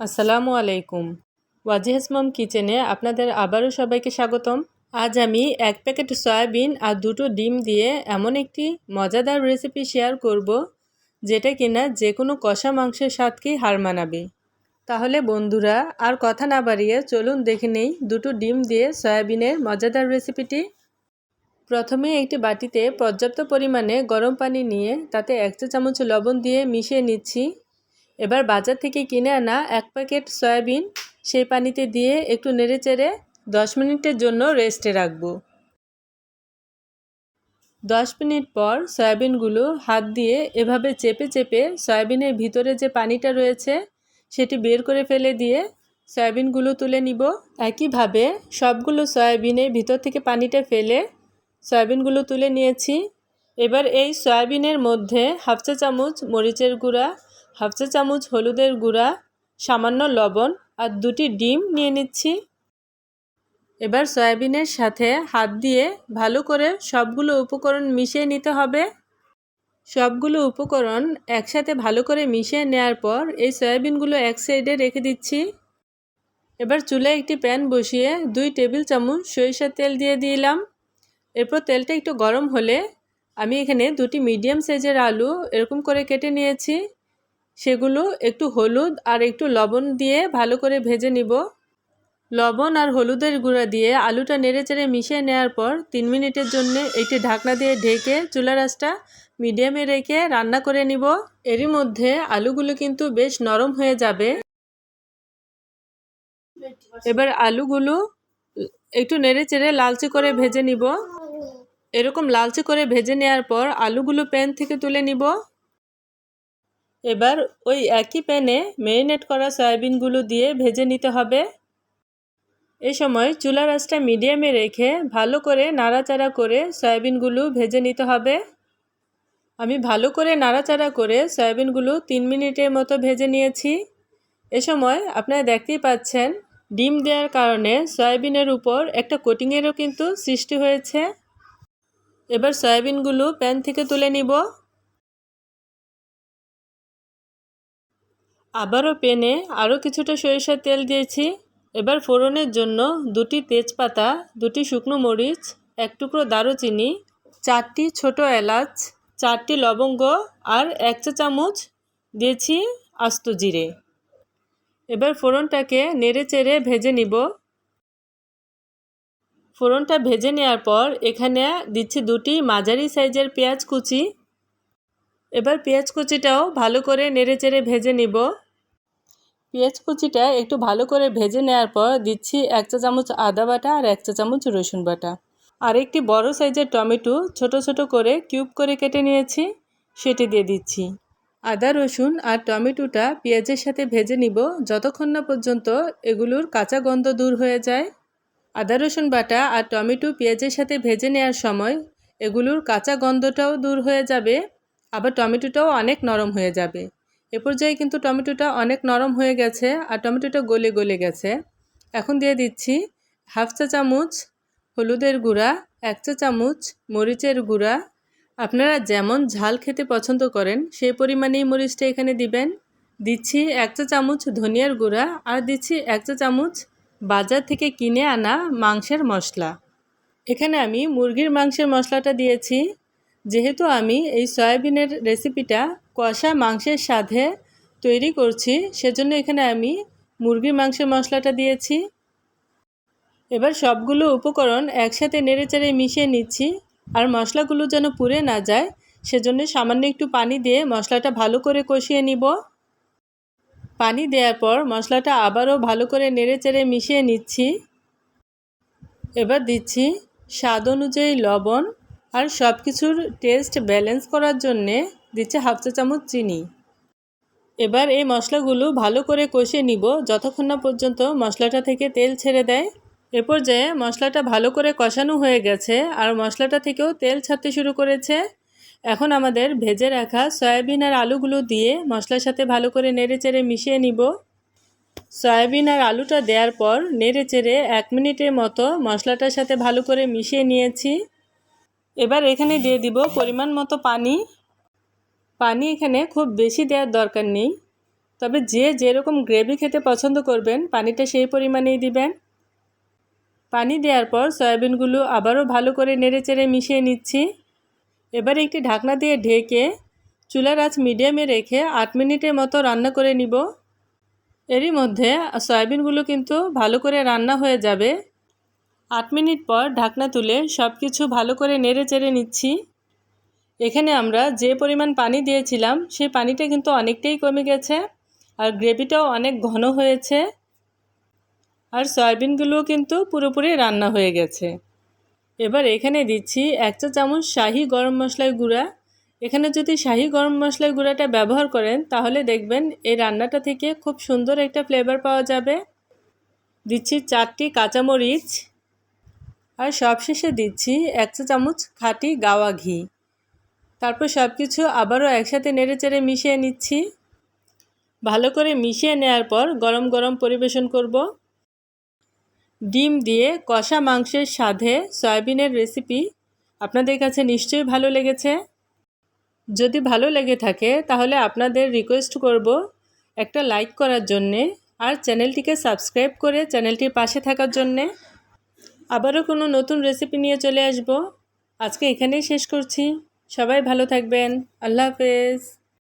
আসসালামু আলাইকুম। ওয়াজিহাস মম কিচেনে আপনাদের আবারও সবাইকে স্বাগতম। আজ আমি এক প্যাকেট সয়াবিন আর দুটো ডিম দিয়ে এমন একটি মজাদার রেসিপি শেয়ার করব, যেটা কিনা যে কোনো কষা মাংসের স্বাদকেই হার মানাবে। তাহলে বন্ধুরা, আর কথা না বাড়িয়ে চলুন দেখে নেই দুটো ডিম দিয়ে সয়াবিনের মজাদার রেসিপিটি। প্রথমে একটি বাটিতে পর্যাপ্ত পরিমাণে গরম পানি নিয়ে তাতে এক চা চামচ লবণ দিয়ে মিশিয়ে নিচ্ছি। এবার বাজার থেকে কিনে আনা এক প্যাকেট সয়াবিন সেই পানিতে দিয়ে একটু নেড়ে চেড়ে দশ মিনিটের জন্য রেস্টে রাখব। দশ মিনিট পর সয়াবিনগুলো হাত দিয়ে এভাবে চেপে চেপে সয়াবিনের ভিতরে যে পানিটা রয়েছে সেটি বের করে ফেলে দিয়ে সয়াবিনগুলো তুলে নিব। একইভাবে সবগুলো সয়াবিনের ভিতর থেকে পানিটা ফেলে সয়াবিনগুলো তুলে নিয়েছি। এবার এই সয়াবিনের মধ্যে হাফ চা চামচ মরিচের গুঁড়া হাফ চা চামচ হলুদের গুঁড়া, সামান্য লবণ আর দুটি ডিম নিয়ে নিচ্ছি। এবার সয়াবিনের সাথে হাত দিয়ে ভালো করে সবগুলো উপকরণ মিশিয়ে নিতে হবে। সবগুলো উপকরণ একসাথে ভালো করে মিশিয়ে নেওয়ার পর এই সয়াবিনগুলো এক সাইডে রেখে দিচ্ছি। এবার চুলে একটি প্যান বসিয়ে দুই টেবিল চামচ সরিষার তেল দিয়ে দিলাম। এরপর তেলটা একটু গরম হলে আমি এখানে দুটি মিডিয়াম সাইজের আলু এরকম করে কেটে নিয়েছি। সেগুলো একটু হলুদ আর একটু লবণ দিয়ে ভালো করে ভেজে নিব। লবণ আর হলুদের গুঁড়া দিয়ে আলুটা নেড়ে চেড়ে মিশিয়ে নেওয়ার পর তিন মিনিটের জন্য একটি ঢাকনা দিয়ে ঢেকে চুলা রাসটা মিডিয়ামে রেখে রান্না করে নিব। এরই মধ্যে আলুগুলো কিন্তু বেশ নরম হয়ে যাবে। এবার আলুগুলো একটু নেড়ে চেড়ে লালচে করে ভেজে নিব। এরকম লালচে করে ভেজে নেওয়ার পর আলুগুলো প্যান থেকে তুলে নিব। এবার ওই একই প্যানে ম্যারিনেট করা সয়াবিনগুলো দিয়ে ভেজে নিতে হবে। এ সময় চুলা রাসটা মিডিয়ামে রেখে ভালো করে নাড়াচাড়া করে সয়াবিনগুলো ভেজে নিতে হবে। আমি ভালো করে নাড়াচাড়া করে সয়াবিনগুলো তিন মিনিটের মতো ভেজে নিয়েছি। এ সময় আপনারা দেখতেই পাচ্ছেন, ডিম দেওয়ার কারণে সয়াবিনের উপর একটা কোটিংয়েরও কিন্তু সৃষ্টি হয়েছে। এবার সয়াবিনগুলো প্যান থেকে তুলে নিব। আবারও পেনে আরও কিছুটা সরিষার তেল দিয়েছি। এবার ফোড়নের জন্য দুটি তেজপাতা, দুটি শুকনো মরিচ, এক টুকরো দারুচিনি, চারটি ছোট এলাচ, চারটি লবঙ্গ আর এক চা চামচ দিয়েছি আস্ত জিরে। এবার ফোড়নটাকে নেড়ে চেড়ে ভেজে নিব। ফোড়নটা ভেজে নেওয়ার পর এখানে দিচ্ছি দুটি মাঝারি সাইজের পেঁয়াজ কুচি। এবার পেঁয়াজ কুচিটাও ভালো করে নেড়ে চেড়ে ভেজে নিব। পেঁয়াজ কুচিটা একটু ভালো করে ভেজে নেওয়ার পর দিচ্ছি এক চা চামচ আদা বাটা আর এক চা চামচ রসুন বাটা। আর একটি বড় সাইজের টমেটো ছোট ছোট করে কিউব করে কেটে নিয়েছি, সেটি দিয়ে দিচ্ছি। আদা, রসুন আর টমেটোটা পেঁয়াজের সাথে ভেজে নিব, যতক্ষণ না পর্যন্ত এগুলোর কাঁচা গন্ধ দূর হয়ে যায়। আদা, রসুন বাটা আর টমেটো পেঁয়াজের সাথে ভেজে নেওয়ার সময় এগুলোর কাঁচা গন্ধটাও দূর হয়ে যাবে, আবার টমেটোটাও অনেক নরম হয়ে যাবে। এ পর্যায়ে কিন্তু টমেটোটা অনেক নরম হয়ে গেছে আর টমেটোটা গলে গলে গেছে। এখন দিয়ে দিচ্ছি হাফ চা চামচ হলুদের গুঁড়া, এক চা চামচ মরিচের গুঁড়া। আপনারা যেমন ঝাল খেতে পছন্দ করেন সেই পরিমাণেই মরিচটা এখানে দিবেন। দিচ্ছি এক চা চামচ ধনিয়ার গুঁড়া আর দিচ্ছি এক চা চামচ বাজার থেকে কিনে আনা মাংসের মশলা। এখানে আমি মুরগির মাংসের মশলাটা দিয়েছি। যেহেতু আমি এই সয়াবিনের রেসিপিটা কষা মাংসের সাথে তৈরি করছি, সেজন্য এখানে আমি মুরগির মাংসের মশলাটা দিয়েছি। এবার সবগুলো উপকরণ একসাথে নেড়েচেড়ে মিশিয়ে নিচ্ছি, আর মশলাগুলো যেন পুড়ে না যায়, সেজন্য সামান্য একটু পানি দিয়ে মশলাটা ভালো করে কষিয়ে নিব। পানি দেওয়ার পর মশলাটা আবারও ভালো করে নেড়েচেড়ে মিশিয়ে নিচ্ছি। এবার দিচ্ছি স্বাদ অনুযায়ী লবণ আর সব কিছুর টেস্ট ব্যালেন্স করার জন্যে দিচ্ছে হাফ চা চামচ চিনি। এবার এই মশলাগুলো ভালো করে কষিয়ে নিব, যতক্ষণ না পর্যন্ত মশলাটা থেকে তেল ছেড়ে দেয়। এ পর্যায়ে মশলাটা ভালো করে কষানো হয়ে গেছে আর মশলাটা থেকেও তেল ছাড়তে শুরু করেছে। এখন আমাদের ভেজে রাখা সয়াবিন আর আলুগুলো দিয়ে মশলার সাথে ভালো করে নেড়ে চেড়ে মিশিয়ে নিব। সয়াবিন আর আলুটা দেওয়ার পর নেড়ে চেড়ে এক মিনিটের মতো মশলাটার সাথে ভালো করে মিশিয়ে নিয়েছি। এবার এখানে দিয়ে দিব পরিমাণ মতো পানি। পানি এখানে খুব বেশি দেওয়ার দরকার নেই। তবে যে যেরকম গ্রেভি খেতে পছন্দ করবেন, পানিটা সেই পরিমাণেই দিবেন। পানি দেওয়ার পর সয়াবিনগুলো আবারও ভালো করে নেড়েচেড়ে মিশিয়ে নিচ্ছি। এবার একটি ঢাকনা দিয়ে ঢেকে চুলার আঁচ মিডিয়ামে রেখে আট মিনিটের মতো রান্না করে নিব। এরই মধ্যে সয়াবিনগুলো কিন্তু ভালো করে রান্না হয়ে যাবে। আট মিনিট পর ঢাকনা তুলে সব কিছু ভালো করে নেড়ে চেড়ে নিচ্ছি। এখানে আমরা যে পরিমাণ পানি দিয়েছিলাম, সেই পানিটা কিন্তু অনেকটাই কমে গেছে আর গ্রেভিটাও অনেক ঘন হয়েছে আর সয়াবিনগুলোও কিন্তু পুরোপুরি রান্না হয়ে গেছে। এবার এখানে দিচ্ছি এক চা চামচ শাহি গরম মশলার গুঁড়া। এখানে যদি শাহি গরম মশলার গুঁড়াটা ব্যবহার করেন, তাহলে দেখবেন এই রান্নাটা থেকে খুব সুন্দর একটা ফ্লেভার পাওয়া যাবে। দিচ্ছি চারটি কাঁচামরিচ। আর সবশেষে দিচ্ছি এক চা চামচ খাঁটি গাওয়া ঘি। তারপর সব কিছু আবারও একসাথে নেড়েচেড়ে মিশিয়ে নিচ্ছি। ভালো করে মিশিয়ে নেওয়ার পর গরম গরম পরিবেশন করব। ডিম দিয়ে কষা মাংসের স্বাদে সয়াবিনের রেসিপি আপনাদের কাছে নিশ্চয়ই ভালো লেগেছে। যদি ভালো লেগে থাকে তাহলে আপনাদের রিকোয়েস্ট করব একটা লাইক করার জন্যে আর চ্যানেলটিকে সাবস্ক্রাইব করে চ্যানেলটির পাশে থাকার জন্যে। আবারও কোনো নতুন রেসিপি নিয়ে চলে আসব। আজকে এখানেই শেষ করছি। সবাই ভালো থাকবেন। আল্লাহ হাফেজ।